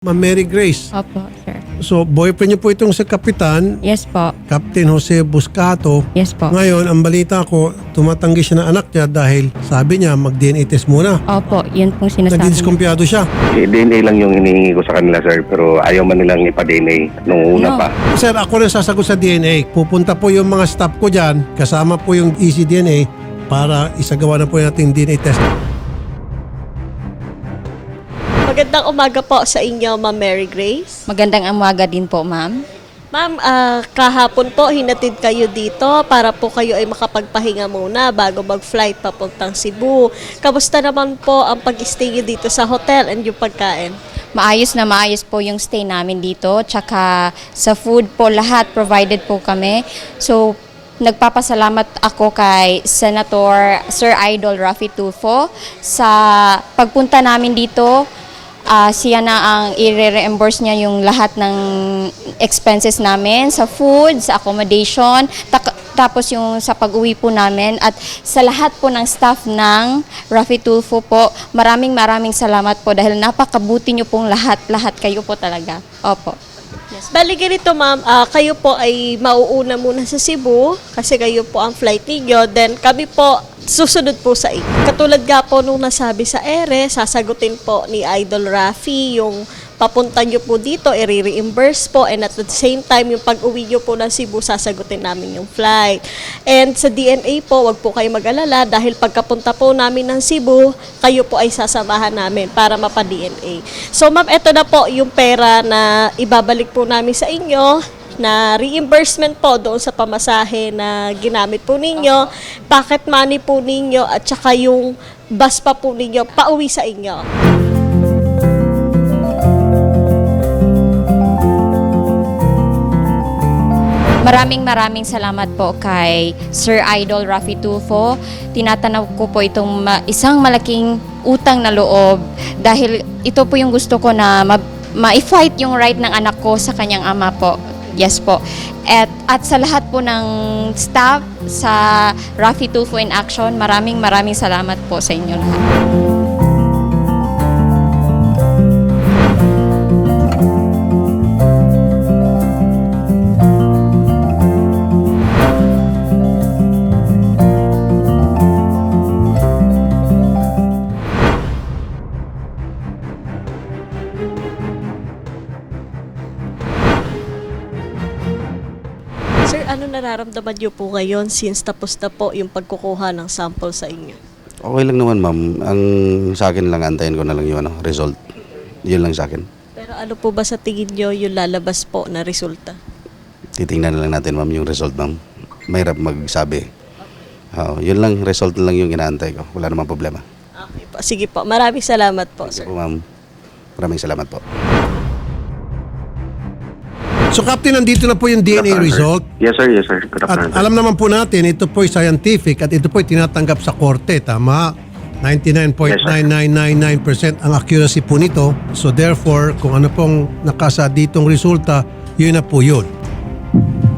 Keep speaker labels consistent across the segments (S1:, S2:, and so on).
S1: Ma'am Mary Grace.
S2: Opo, sir.
S1: So, boyfriend niyo po itong sa kapitan,
S2: Yes po.
S1: Captain Jose Buscato.
S2: Yes po.
S1: Ngayon, ang balita ko, tumatanggi siya ng anak niya dahil sabi niya mag-DNA test muna.
S2: Opo, yun pong sinasabi. niya.
S1: Nagdidiskumpiyado siya.
S3: Eh, DNA lang yung hinihingi ko sa kanila, sir. Pero ayaw man nilang ipa-DNA nung una
S2: No.
S3: pa.
S1: Sir, ako rin sasagot sa DNA. Pupunta po yung mga staff ko dyan, kasama po yung ECDNA para isagawa na po natin DNA test.
S4: Magandang umaga po sa inyo, Ma'am Mary Grace.
S2: Magandang umaga din po, ma'am.
S4: Ma'am, ah, kahapon po hinatid kayo dito para po kayo ay makapagpahinga muna bago mag-flight papuntang Cebu. Kamusta naman po ang pag-stay niyo dito sa hotel and yung pagkain?
S2: Maayos na maayos po yung stay namin dito. Tsaka sa food po, lahat provided po kami. So, nagpapasalamat ako kay Senator Sir Idol Rafi Tulfo sa pagpunta namin dito. Ah, siya na ang i-reimburse niya yung lahat ng expenses namin sa food, sa accommodation, tak- tapos yung sa pag-uwi po namin at sa lahat po ng staff ng Rafi Tulfo po, maraming maraming salamat po dahil napakabuti niyo pong lahat, lahat kayo po talaga. Opo.
S4: Bali ganito ma'am, ah, kayo po ay mauuna muna sa Cebu kasi kayo po ang flight ninyo. Then kami po susunod po sa inyo. Katulad nga po nung nasabi sa ere, sasagutin po ni Idol Rafi yung papunta nyo po dito, i-reimburse po and at the same time yung pag-uwi nyo po ng Cebu, sasagutin namin yung flight. And sa DNA po, wag po kayo mag-alala dahil pagkapunta po namin ng Cebu, kayo po ay sasamahan namin para mapa-DNA. So ma'am, eto na po yung pera na ibabalik po namin sa inyo na reimbursement po doon sa pamasahe na ginamit po ninyo, pocket money po ninyo at saka yung bus pa po ninyo pauwi sa inyo.
S2: Maraming maraming salamat po kay Sir Idol Rafi Tulfo. Tinatanaw ko po itong ma- isang malaking utang na loob dahil ito po yung gusto ko na ma- ma-fight yung right ng anak ko sa kanyang ama po. Yes po. At, at sa lahat po ng staff sa Rafi Tulfo in Action, maraming maraming salamat po sa inyo lahat.
S4: Sir, ano nararamdaman niyo po ngayon since tapos na po yung pagkukuha ng sample sa inyo?
S5: Okay lang naman ma'am. Ang sa akin lang, antayin ko na lang yung ano, result. Yun lang sa akin.
S4: Pero ano po ba sa tingin niyo yung lalabas po na resulta?
S5: Titingnan na lang natin ma'am yung result ma'am. Mahirap magsabi. Oo, yun lang, result lang yung inaantay ko. Wala namang problema.
S4: Okay po. Sige po. Maraming salamat po, sir.
S5: Sige po ma'am. Maraming salamat po.
S1: So, Captain, nandito na po yung DNA result.
S3: Yes, sir. Yes, sir. Good
S1: At
S3: afternoon.
S1: alam naman po natin, ito po ay scientific at ito po ay tinatanggap sa korte, tama? 99.9999% ang accuracy po nito. So therefore, kung ano pong nakasa ditong resulta, yun na po yun.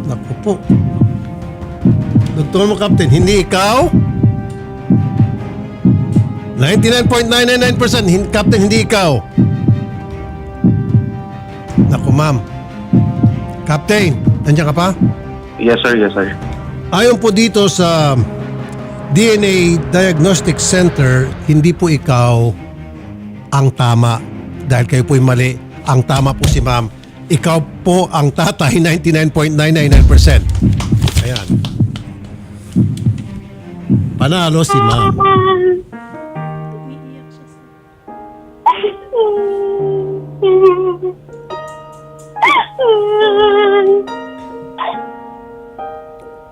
S1: Naku po. Doktor mo, Captain, hindi ikaw? 99.999% hin- Captain, hindi ikaw. Naku, ma'am. Captain, nandiyan ka pa?
S3: Yes, sir. Yes, sir.
S1: Ayon po dito sa DNA Diagnostic Center, hindi po ikaw ang tama dahil kayo po'y mali. Ang tama po si ma'am. Ikaw po ang tatay 99.999%. Ayan. Panalo si ma'am.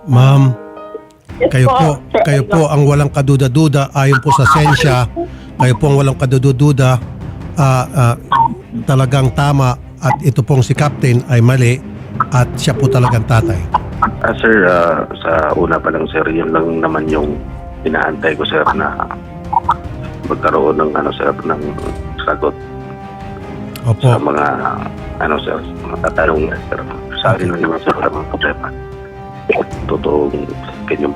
S1: Ma'am, kayo po, kayo po ang walang kaduda-duda ayon po sa sensya. Kayo po ang walang kaduda-duda. ah, ah, talagang tama at ito pong si Captain ay mali at siya po talagang tatay.
S3: Ah, sir, ah, sa una pa lang, sir, yun lang naman yung inaantay ko, sir, na magkaroon ng, ano, sir, ng sagot
S1: Opo.
S3: sa mga, ano, sir, mga tatanong, sir. Sa akin lang naman, sir, wala mga problema. Totoong, kanyang